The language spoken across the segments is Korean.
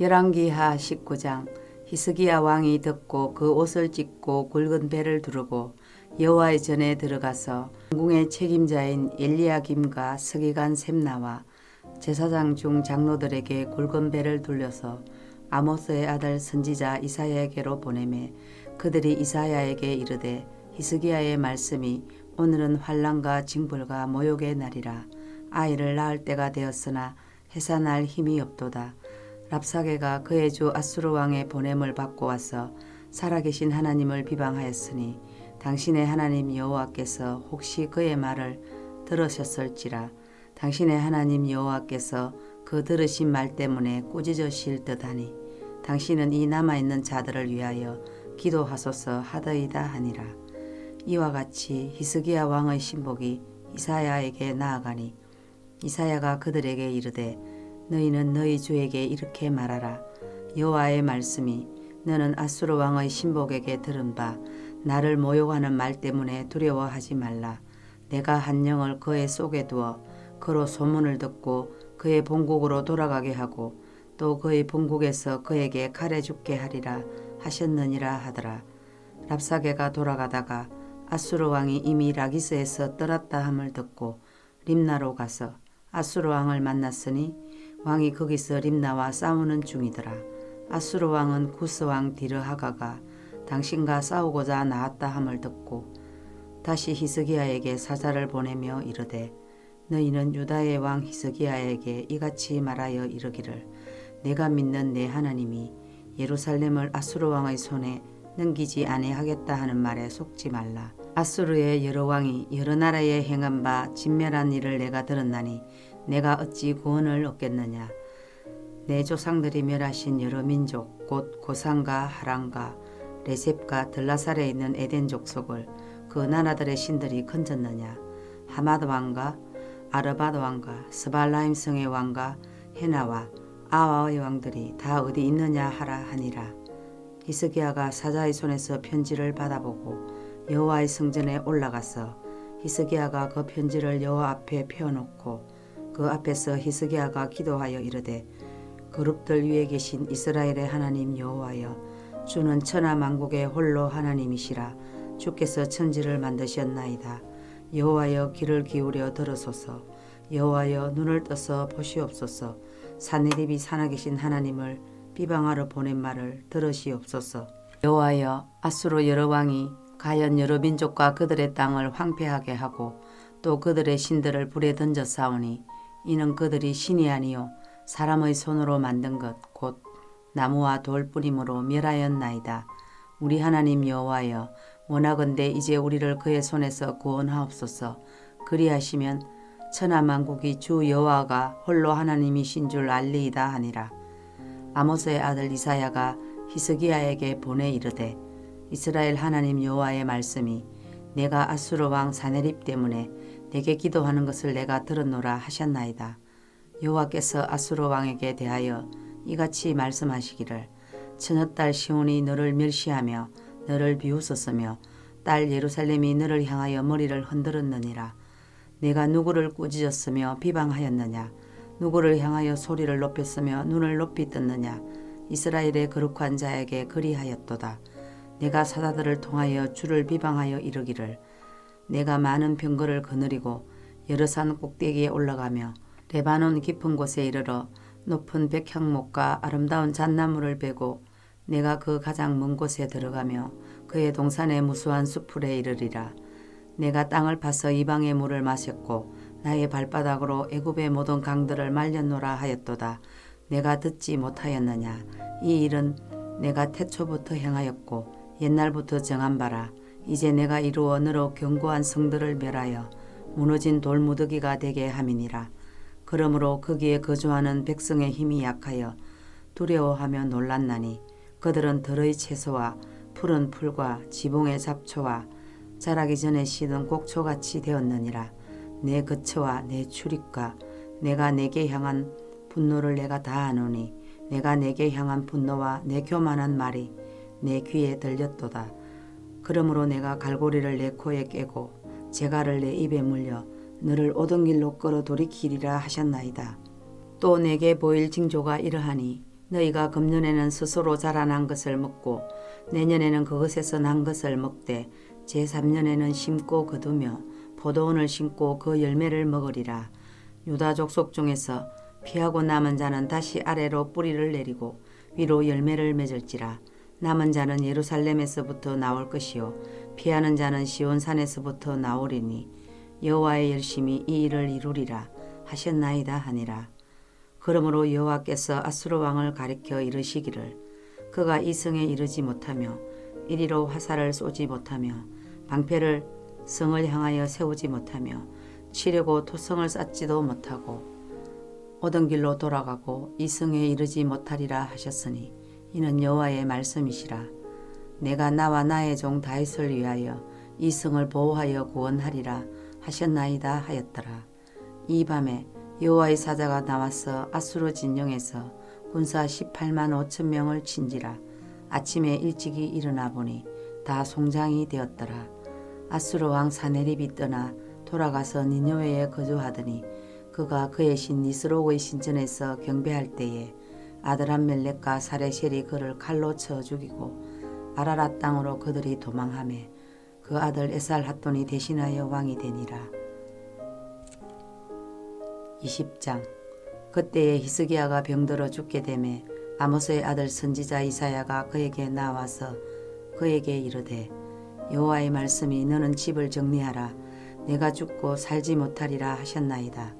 열왕기하 19장 히스기야 왕이 듣고 그 옷을 찢고 굵은 배를 두르고 여호와의 전에 들어가서 궁의 책임자인 엘리야김과 서기관 셈나와 제사장 중 장로들에게 굵은 배를 돌려서 아모스의 아들 선지자 이사야에게로 보내매 그들이 이사야에게 이르되 히스기야의 말씀이 오늘은 환란과 징벌과 모욕의 날이라 아이를 낳을 때가 되었으나 해산할 힘이 없도다. 랍사게가 그의 주 아수르 왕의 보냄을 받고 와서 살아계신 하나님을 비방하였으니 당신의 하나님 여호와께서 혹시 그의 말을 들으셨을지라. 당신의 하나님 여호와께서 그 들으신 말 때문에 꾸짖으실 듯하니 당신은 이 남아 있는 자들을 위하여 기도하소서 하더이다 하니라. 이와 같이 히스기야 왕의 신복이 이사야에게 나아가니 이사야가 그들에게 이르되 너희는 너희 주에게 이렇게 말하라. 여호와의 말씀이 너는 아수르 왕의 신복에게 들은 바 나를 모욕하는 말 때문에 두려워하지 말라. 내가 한 영을 그의 속에 두어 그로 소문을 듣고 그의 본국으로 돌아가게 하고 또 그의 본국에서 그에게 칼에 죽게 하리라 하셨느니라 하더라. 랍사게가 돌아가다가 아수르 왕이 이미 라기스에서 떠났다 함을 듣고 림나로 가서 아수르 왕을 만났으니 왕이 거기서 림나와 싸우는 중이더라. 아수르 왕은 구스 왕 디르하가가 당신과 싸우고자 나왔다 함을 듣고 다시 히스기야에게 사자를 보내며 이르되 너희는 유다의 왕 히스기야에게 이같이 말하여 이르기를 내가 믿는 내 하나님이 예루살렘을 아수르 왕의 손에 넘기지 아니하겠다 하는 말에 속지 말라. 아수르의 여러 왕이 여러 나라에 행한 바 진멸한 일을 내가 들었나니 내가 어찌 구원을 얻겠느냐. 내 조상들이 멸하신 여러 민족 곧 고산과 하란과 레셉과 들라살에 있는 에덴 족속을 그 나라들의 신들이 건졌느냐. 하마드 왕과 아르바드 왕과 스발라임 성의 왕과 헤나와 아와의 왕들이 다 어디 있느냐 하라 하니라. 히스기야가 사자의 손에서 편지를 받아보고 여호와의 성전에 올라가서 히스기야가 그 편지를 여호와 앞에 펴놓고 그 앞에서 히스기야가 기도하여 이르되 그룹들 위에 계신 이스라엘의 하나님 여호와여 주는 천하 만국의 홀로 하나님이시라. 주께서 천지를 만드셨나이다. 여호와여 귀를 기울여 들으소서. 여호와여 눈을 떠서 보시옵소서. 사내립이 살아 계신 하나님을 비방하러 보낸 말을 들으시옵소서. 여호와여 아수르 여러 왕이 가연 여러 민족과 그들의 땅을 황폐하게 하고 또 그들의 신들을 불에 던져 싸우니 이는 그들이 신이 아니요 사람의 손으로 만든 것 곧 나무와 돌 뿌림으로 멸하였나이다. 우리 하나님 여호와여 원하건대 이제 우리를 그의 손에서 구원하옵소서. 그리하시면 천하 만국이 주 여호와가 홀로 하나님이신 줄 알리이다 하니라. 아모스의 아들 이사야가 히스기야에게 보내 이르되 이스라엘 하나님 여호와의 말씀이 내가 아수르 왕 사네립 때문에 내게 기도하는 것을 내가 들었노라 하셨나이다. 여호와께서 아수르 왕에게 대하여 이같이 말씀하시기를 처녀딸 시온이 너를 멸시하며 너를 비웃었으며 딸 예루살렘이 너를 향하여 머리를 흔들었느니라. 내가 누구를 꾸짖었으며 비방하였느냐. 누구를 향하여 소리를 높였으며 눈을 높이 떴느냐 이스라엘의 거룩한 자에게 그리하였도다 내가 사자들을 통하여 주를 비방하여 이르기를 내가 많은 병거를 거느리고 여러 산 꼭대기에 올라가며 레바논 깊은 곳에 이르러 높은 백향목과 아름다운 잣나무를 베고 내가 그 가장 먼 곳에 들어가며 그의 동산의 무수한 수풀에 이르리라 내가 땅을 파서 이방의 물을 마셨고 나의 발바닥으로 애굽의 모든 강들을 말렸노라 하였도다. 내가 듣지 못하였느냐. 이 일은 내가 태초부터 행하였고 옛날부터 정한 바라. 이제 내가 이루어 너로 견고한 성들을 멸하여 무너진 돌무더기가 되게 함이니라. 그러므로 거기에 거주하는 백성의 힘이 약하여 두려워하며 놀랐나니 그들은 들의 채소와 푸른 풀과 지붕의 잡초와 자라기 전에 시든 곡초같이 되었느니라. 내 거처와 내 출입과 내가 내게 향한 분노를 내가 다 아노니 내가 내게 향한 분노와 내 교만한 말이 내 귀에 들렸도다. 그러므로 내가 갈고리를 내 코에 깨고 재갈을 내 입에 물려 너를 오던 길로 끌어 돌이키리라 하셨나이다. 또 내게 보일 징조가 이러하니 너희가 금년에는 스스로 자라난 것을 먹고 내년에는 그것에서 난 것을 먹되 제3년에는 심고 거두며 포도원을 심고 그 열매를 먹으리라. 유다 족속 중에서 피하고 남은 자는 다시 아래로 뿌리를 내리고 위로 열매를 맺을지라. 남은 자는 예루살렘에서부터 나올 것이요 피하는 자는 시온 산에서부터 나오리니 여호와의 열심히 이 일을 이루리라 하셨나이다 하니라. 그러므로 여호와께서 아수르 왕을 가리켜 이르시기를 그가 이 성에 이르지 못하며 이리로 화살을 쏘지 못하며 방패를 성을 향하여 세우지 못하며 치려고 토성을 쌓지도 못하고 오던 길로 돌아가고 이 성에 이르지 못하리라 하셨으니 이는 여호와의 말씀이시라. 내가 나와 나의 종 다윗을 위하여 이 성을 보호하여 구원하리라 하셨나이다 하였더라. 이 밤에 여호와의 사자가 나와서 아수르 진영에서 군사 18만 5천 명을 친지라. 아침에 일찍이 일어나 보니 다 송장이 되었더라. 아수르 왕 사네립이 떠나 돌아가서 니느웨에 거주하더니 그가 그의 신 니스록의 신전에서 경배할 때에 아드람멜렉과 사레셀이 그를 칼로 쳐 죽이고 아라랏 땅으로 그들이 도망하매 그 아들 에살핫돈이 대신하여 왕이 되니라. 20장 그때에 히스기야가 병들어 죽게 되매 아모스의 아들 선지자 이사야가 그에게 나와서 그에게 이르되 여호와의 말씀이 너는 집을 정리하라 내가 죽고 살지 못하리라 하셨나이다.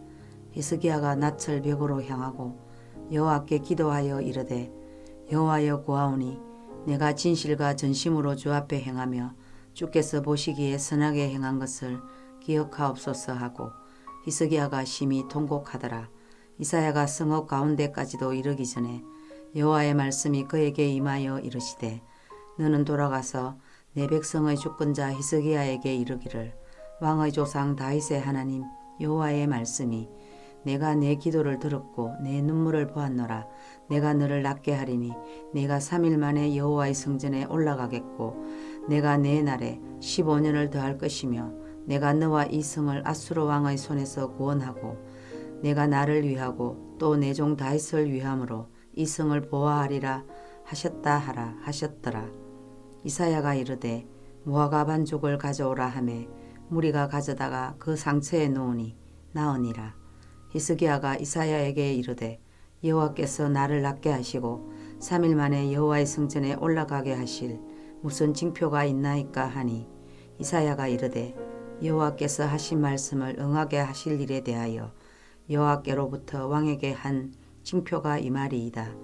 히스기야가 낯을 벽으로 향하고 여호와께 기도하여 이르되 여호와여 구하오니 내가 진실과 전심으로 주 앞에 행하며 주께서 보시기에 선하게 행한 것을 기억하옵소서 하고 히스기야가 심히 통곡하더라. 이사야가 성읍 가운데까지도 이르기 전에 여호와의 말씀이 그에게 임하여 이르시되 너는 돌아가서 내 백성의 주권 자 히스기야에게 이르기를 왕의 조상 다윗의 하나님 여호와의 말씀이 내가 내 기도를 들었고 내 눈물을 보았노라. 내가 너를 낫게 하리니 내가 3일 만에 여호와의 성전에 올라가겠고 내가 내 날에 15년을 더할 것이며 내가 너와 이 성을 아수르 왕의 손에서 구원하고 내가 나를 위하고 또 내 종 다윗을 위함으로 이 성을 보호하리라 하셨다 하라 하셨더라. 이사야가 이르되 무화과 반죽을 가져오라 하매 무리가 가져다가 그 상처에 놓으니 나으니라 히스기야가 이사야에게 이르되 여호와께서 나를 낫게 하시고 3일 만에 여호와의 성전에 올라가게 하실 무슨 징표가 있나이까 하니 이사야가 이르되 여호와께서 하신 말씀을 응하게 하실 일에 대하여 여호와께로부터 왕에게 한 징표가 이 말이이다.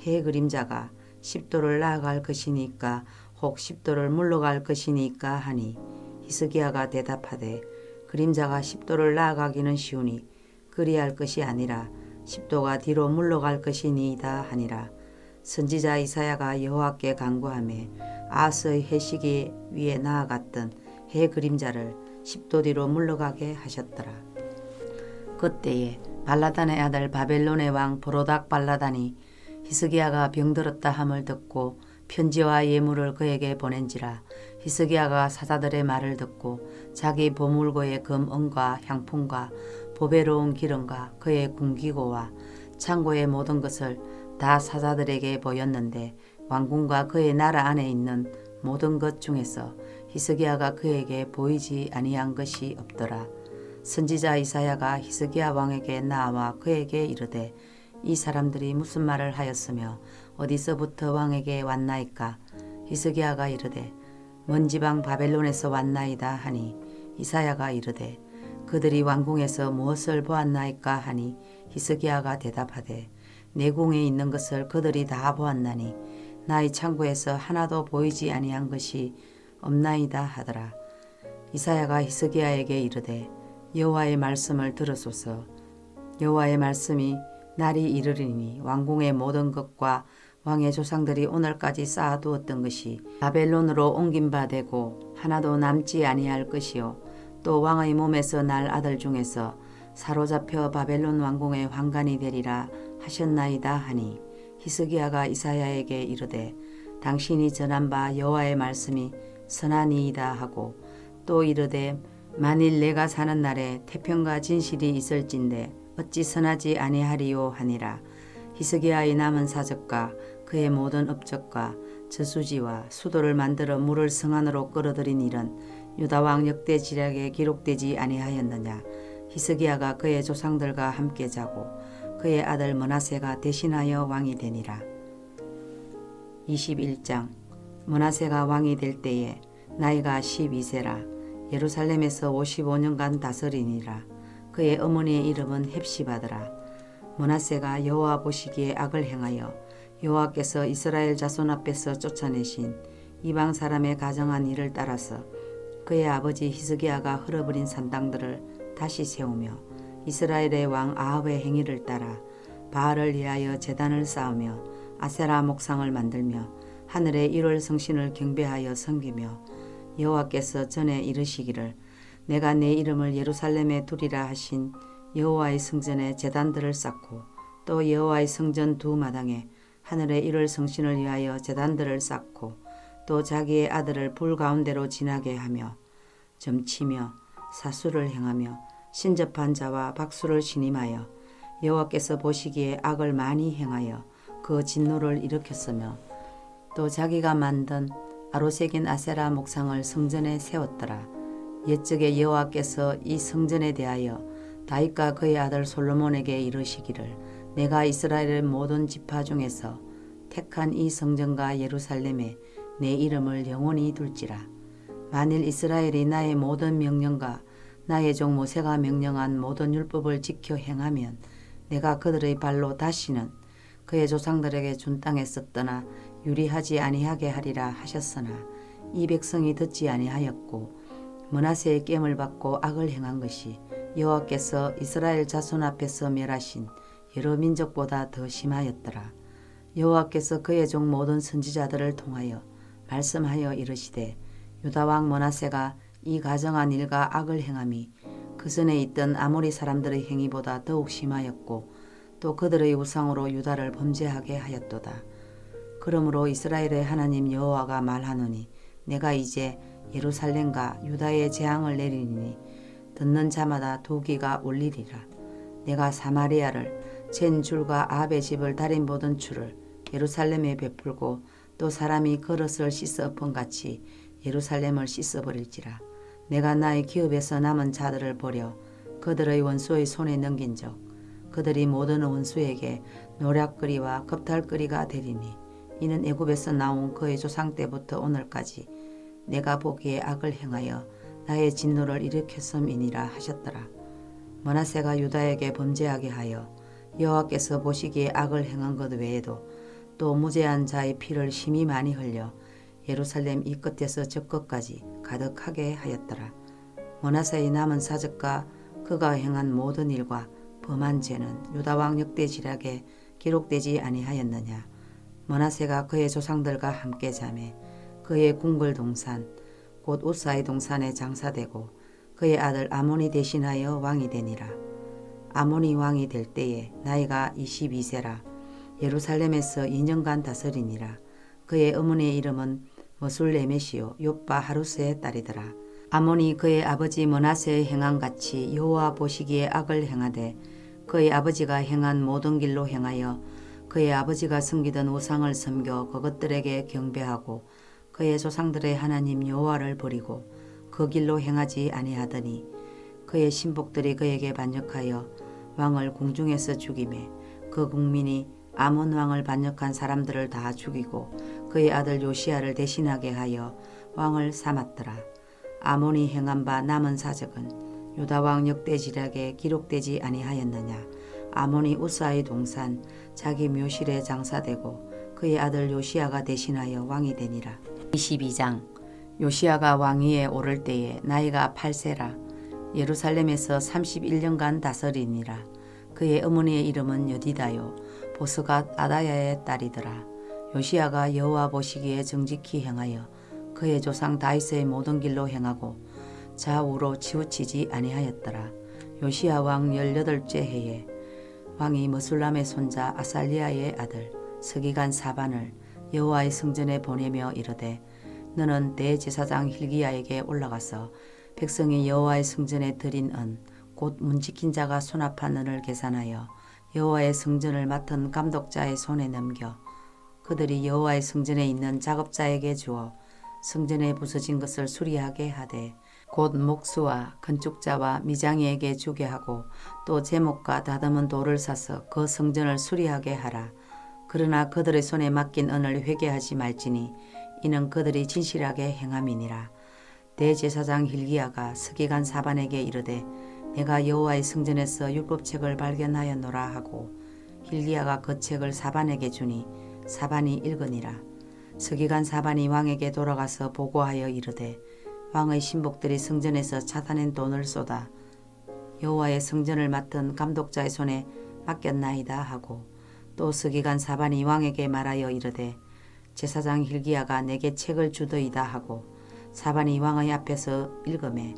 해 그림자가 10도를 나아갈 것이니까 혹 10도를 물러갈 것이니까 하니 히스기야가 대답하되 그림자가 10도를 나아가기는 쉬우니 그리할 것이 아니라 10도가 뒤로 물러갈 것이니이다 하니라. 선지자 이사야가 여호와께 간구하며 아스의 해시기 위에 나아갔던 해 그림자를 10도 뒤로 물러가게 하셨더라. 그때에 발라단의 아들 바벨론의 왕 보로닥 발라단이 히스기야가 병들었다 함을 듣고 편지와 예물을 그에게 보낸지라 히스기야가 사자들의 말을 듣고 자기 보물고의 금은과 향품과 보배로운 기름과 그의 군기고와 창고의 모든 것을 다 사자들에게 보였는데 왕궁과 그의 나라 안에 있는 모든 것 중에서 히스기야가 그에게 보이지 아니한 것이 없더라. 선지자 이사야가 히스기야 왕에게 나와 그에게 이르되 이 사람들이 무슨 말을 하였으며 어디서부터 왕에게 왔나이까 히스기야가 이르되 먼 지방 바벨론에서 왔나이다 하니 이사야가 이르되 그들이 왕궁에서 무엇을 보았나이까 하니 히스기야가 대답하되 내 궁에 있는 것을 그들이 다 보았나니 나의 창고에서 하나도 보이지 아니한 것이 없나이다 하더라. 이사야가 히스기야에게 이르되 여호와의 말씀을 들으소서. 여호와의 말씀이 날이 이르리니 왕궁의 모든 것과 왕의 조상들이 오늘까지 쌓아두었던 것이 바벨론으로 옮긴 바 되고 하나도 남지 아니할 것이요 또 왕의 몸에서 날 아들 중에서 사로잡혀 바벨론 왕궁의 황관이 되리라 하셨나이다 하니 히스기야가 이사야에게 이르되 당신이 전한 바 여호와의 말씀이 선하니이다 하고 또 이르되 만일 내가 사는 날에 태평과 진실이 있을진데 어찌 선하지 아니하리요 하니라. 히스기야의 남은 사적과 그의 모든 업적과 저수지와 수도를 만들어 물을 성안으로 끌어들인 일은 유다 왕 역대 지략에 기록되지 아니하였느냐. 히스기야가 그의 조상들과 함께 자고 그의 아들 머나세가 대신하여 왕이 되니라. 21장. 머나세가 왕이 될 때에 나이가 12세라. 예루살렘에서 55년간 다스리니라. 그의 어머니의 이름은 헵시바더라. 머나세가 여호와 보시기에 악을 행하여 여호와께서 이스라엘 자손 앞에서 쫓아내신 이방 사람의 가정한 일을 따라서 그의 아버지 히스기야가 흘러버린 산당들을 다시 세우며 이스라엘의 왕 아합의 행위를 따라 바알을 위하여 제단을 쌓으며 아세라 목상을 만들며 하늘의 일월 성신을 경배하여 섬기며 여호와께서 전에 이르시기를 내가 내 이름을 예루살렘에 두리라 하신 여호와의 성전에 제단들을 쌓고 또 여호와의 성전 두 마당에 하늘의 일월 성신을 위하여 제단들을 쌓고 또 자기의 아들을 불 가운데로 지나게 하며 점치며 사수를 행하며 신접한 자와 박수를 신임하여 여호와께서 보시기에 악을 많이 행하여 그 진노를 일으켰으며 또 자기가 만든 아로색인 아세라 목상을 성전에 세웠더라. 옛적에 여호와께서 이 성전에 대하여 다윗과 그의 아들 솔로몬에게 이르시기를 내가 이스라엘의 모든 지파 중에서 택한 이 성전과 예루살렘에 내 이름을 영원히 둘지라. 만일 이스라엘이 나의 모든 명령과 나의 종 모세가 명령한 모든 율법을 지켜 행하면 내가 그들의 발로 다시는 그의 조상들에게 준 땅에 썼더나 유리하지 아니하게 하리라 하셨으나 이 백성이 듣지 아니하였고 머나세의 깸을 받고 악을 행한 것이 여호와께서 이스라엘 자손 앞에서 멸하신 여러 민족보다 더 심하였더라. 여호와께서 그의 종 모든 선지자들을 통하여 말씀하여 이르시되 유다 왕 머나세가 이 가정한 일과 악을 행함이 그 전에 있던 아모리 사람들의 행위보다 더욱 심하였고 또 그들의 우상으로 유다를 범죄하게 하였도다. 그러므로 이스라엘의 하나님 여호와가 말하노니 내가 이제 예루살렘과 유다의 재앙을 내리니 듣는 자마다 도기가 울리리라. 내가 사마리아를 젠 줄과 아합의 집을 달인 보던 줄을 예루살렘에 베풀고 또 사람이 그릇을 씻어 엎은 같이 예루살렘을 씻어버릴지라. 내가 나의 기업에서 남은 자들을 버려 그들의 원수의 손에 넘긴 적 그들이 모든 원수에게 노략거리와 겁탈거리가 되리니 이는 애굽에서 나온 그의 조상 때부터 오늘까지 내가 보기에 악을 행하여 나의 진노를 일으켰음이니라 하셨더라. 머나세가 유다에게 범죄하게 하여 여호와께서 보시기에 악을 행한 것 외에도 또 무죄한 자의 피를 심히 많이 흘려 예루살렘 이 끝에서 저 끝까지 가득하게 하였더라. 머나세의 남은 사적과 그가 행한 모든 일과 범한 죄는 유다 왕 역대 지략에 기록되지 아니하였느냐. 머나세가 그의 조상들과 함께 자매 그의 궁궐 동산 곧 우사의 동산에 장사되고 그의 아들 아몬이 대신하여 왕이 되니라. 아몬이 왕이 될 때에 나이가 22세라 예루살렘에서 2년간 다스리니라. 그의 어머니의 이름은 머술레메시오 요빠 하루스의 딸이더라. 아몬이 그의 아버지 머나세의 행한 같이 여호와 보시기에 악을 행하되 그의 아버지가 행한 모든 길로 행하여 그의 아버지가 섬기던 우상을 섬겨 그것들에게 경배하고 그의 조상들의 하나님 여호와를 버리고 그 길로 행하지 아니하더니 그의 신복들이 그에게 반역하여 왕을 궁중에서 죽이매 그 국민이 아몬 왕을 반역한 사람들을 다 죽이고 그의 아들 요시아를 대신하게 하여 왕을 삼았더라. 아몬이 행한 바 남은 사적은 유다 왕 역대지략에 기록되지 아니하였느냐. 아몬이 우사의 동산 자기 묘실에 장사되고 그의 아들 요시아가 대신하여 왕이 되니라. 22장 요시아가 왕위에 오를 때에 나이가 8세라 예루살렘에서 31년간 다스리니라. 그의 어머니의 이름은 여디다요 보스갓 아다야의 딸이더라. 요시아가 여호와 보시기에 정직히 행하여 그의 조상 다윗의 모든 길로 행하고 좌우로 치우치지 아니하였더라. 요시아 왕 18째 해에 왕이 머술람의 손자 아살리아의 아들 서기관 사반을 여호와의 성전에 보내며 이르되 너는 대제사장 hil기야에게 올라가서 백성이 여호와의 성전에 드린 은 곧 문지킨 자가 수납한 은을 계산하여 여호와의 성전을 맡은 감독자의 손에 넘겨 그들이 여호와의 성전에 있는 작업자에게 주어 성전에 부서진 것을 수리하게 하되 곧 목수와 건축자와 미장이에게 주게 하고 또 제목과 다듬은 돌을 사서 그 성전을 수리하게 하라. 그러나 그들의 손에 맡긴 은을 회개하지 말지니 이는 그들이 진실하게 행함이니라. 대제사장 hil기야가 서기관 사반에게 이르되 내가 여호와의 성전에서 율법책을 발견하였노라 하고 hil기야가 그 책을 사반에게 주니 사반이 읽으니라. 서기관 사반이 왕에게 돌아가서 보고하여 이르되 왕의 신복들이 성전에서 찾아낸 돈을 쏟아 여호와의 성전을 맡은 감독자의 손에 맡겼나이다 하고 또 서기관 사반이 왕에게 말하여 이르되 제사장 hil기야가 내게 책을 주더이다 하고 사반이 왕의 앞에서 읽음에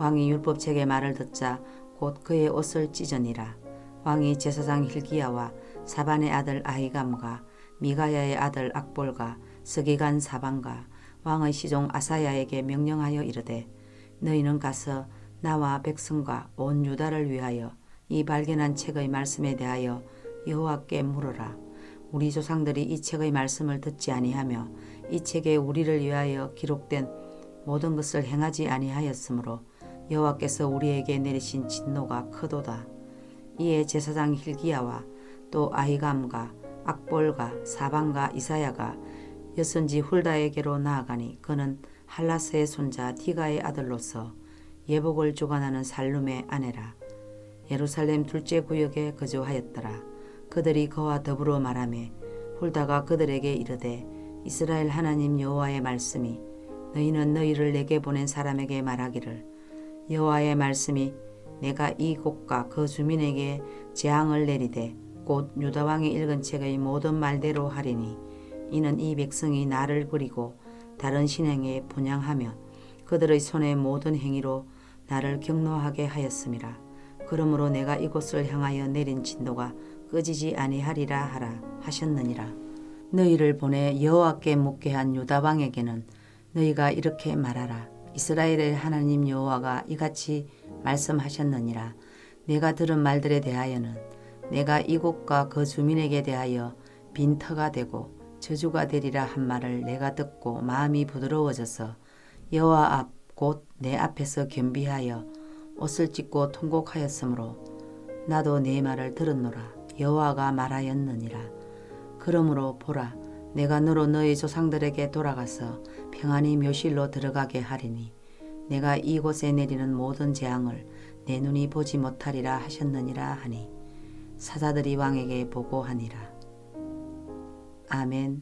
왕이 율법책의 말을 듣자 곧 그의 옷을 찢으니라 왕이 제사장 hil기야와 사반의 아들 아히감과 미가야의 아들 악볼과 서기관 사반과 왕의 시종 아사야에게 명령하여 이르되 너희는 가서 나와 백성과 온 유다를 위하여 이 발견한 책의 말씀에 대하여 여호와께 물으라. 우리 조상들이 이 책의 말씀을 듣지 아니하며 이 책에 우리를 위하여 기록된 모든 것을 행하지 아니하였으므로 여호와께서 우리에게 내리신 진노가 크도다. 이에 제사장 hil기야와 또 아히감과 악볼과 사방과 이사야가 여선지 훌다에게로 나아가니 그는 할라스의 손자 디가의 아들로서 예복을 주관하는 살룸의 아내라. 예루살렘 둘째 구역에 거주하였더라. 그들이 그와 더불어 말하매 훌다가 그들에게 이르되 이스라엘 하나님 여호와의 말씀이 너희는 너희를 내게 보낸 사람에게 말하기를 여호와의 말씀이 내가 이 곳과 그 주민에게 재앙을 내리되 곧 유다 왕이 읽은 책의 모든 말대로 하리니 이는 이 백성이 나를 버리고 다른 신행에 분양하며 그들의 손의 모든 행위로 나를 경노하게 하였음이라. 그러므로 내가 이곳을 향하여 내린 진도가 꺼지지 아니하리라 하라 하셨느니라. 너희를 보내 여호와께 묻게 한 유다 왕에게는 너희가 이렇게 말하라. 이스라엘의 하나님 여호와가 이같이 말씀하셨느니라. 내가 들은 말들에 대하여는 내가 이곳과 그 주민에게 대하여 빈터가 되고 저주가 되리라 한 말을 내가 듣고 마음이 부드러워져서 여호와 앞 곧 내 앞에서 겸비하여 옷을 찢고 통곡하였으므로 나도 네 말을 들었노라 여호와가 말하였느니라 그러므로 보라 내가 너로 너희 조상들에게 돌아가서 평안히 묘실로 들어가게 하리니 내가 이곳에 내리는 모든 재앙을 내 눈이 보지 못하리라 하셨느니라 하니 사자들이 왕에게 보고하니라 아멘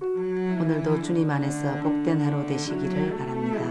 오늘도 주님 안에서 복된 하루 되시기를 바랍니다.